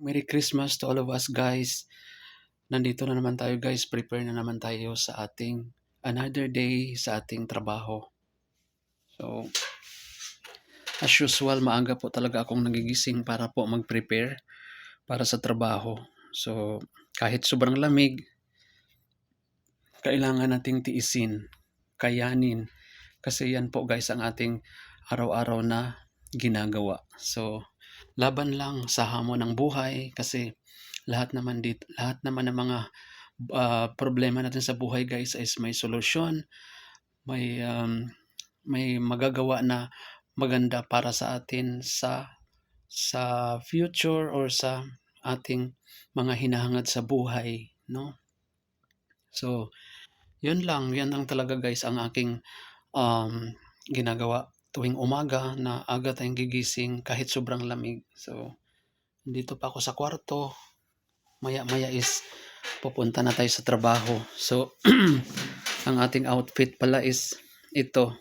Merry Christmas to all of us guys. Nandito na naman tayo guys, prepare na naman tayo sa ating another day sa ating trabaho. So, as usual, maaga po talaga akong nagigising para po mag-prepare para sa trabaho. So, kahit sobrang lamig, kailangan nating tiisin, kayanin. Kasi yan po guys ang ating araw-araw na ginagawa. So, laban lang sa hamon ng buhay kasi lahat naman dit lahat naman ng mga ah, problema natin sa buhay guys is may solusyon, may um, may magagawa na maganda para sa atin sa sa future or sa ating mga hinahangad sa buhay, no? So, yun lang, yan lang talaga guys ang aking um, ginagawa tuwing umaga na aga tayong gigising kahit sobrang lamig. So, dito pa ako sa kwarto. Maya-maya is pupunta na tayo sa trabaho. So, ang ating outfit pala is ito.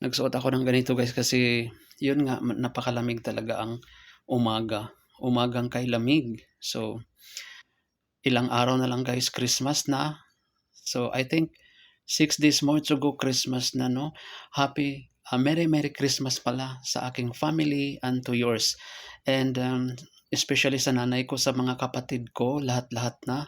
Nagsuot ako ng ganito guys kasi yun nga napakalamig talaga ang umaga. Umagang kay lamig. So, ilang araw na lang guys Christmas na. So, I think six days more to go Christmas na no. Happy uh, Merry Merry Christmas pala sa aking family and to yours. And um, especially sa nanay ko, sa mga kapatid ko, lahat-lahat na.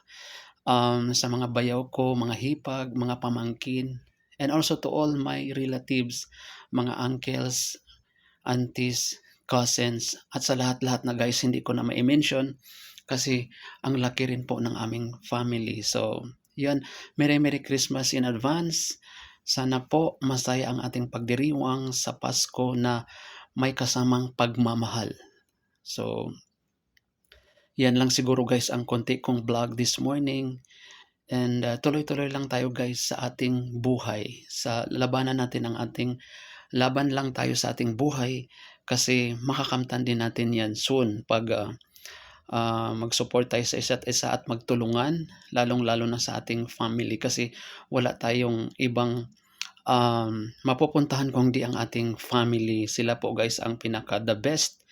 Um, sa mga bayaw ko, mga hipag, mga pamangkin. And also to all my relatives, mga uncles, aunties, cousins, at sa lahat-lahat na guys, hindi ko na ma-mention kasi ang laki rin po ng aming family. So, yan. Merry Merry Christmas in advance. Sana po masaya ang ating pagdiriwang sa Pasko na may kasamang pagmamahal. So, yan lang siguro guys ang konti kong vlog this morning. And uh, tuloy-tuloy lang tayo guys sa ating buhay. Sa labanan natin ang ating laban lang tayo sa ating buhay kasi makakamtan din natin yan soon pag uh, uh, mag-support tayo sa isa't isa at magtulungan lalong-lalo na sa ating family kasi wala tayong ibang um, mapupuntahan kung di ang ating family. Sila po guys ang pinaka the best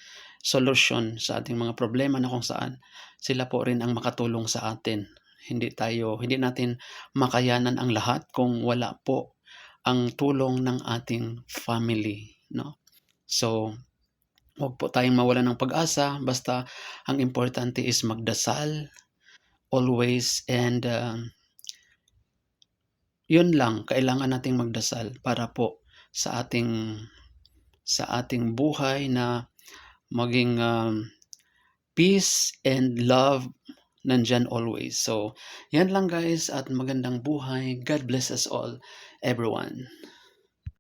solution sa ating mga problema na kung saan sila po rin ang makatulong sa atin. Hindi tayo, hindi natin makayanan ang lahat kung wala po ang tulong ng ating family, no? So, huwag po tayong mawalan ng pag-asa, basta ang importante is magdasal always and um, yun lang, kailangan nating magdasal para po sa ating sa ating buhay na maging um, peace and love nandyan always. So, yan lang guys at magandang buhay. God bless us all, everyone.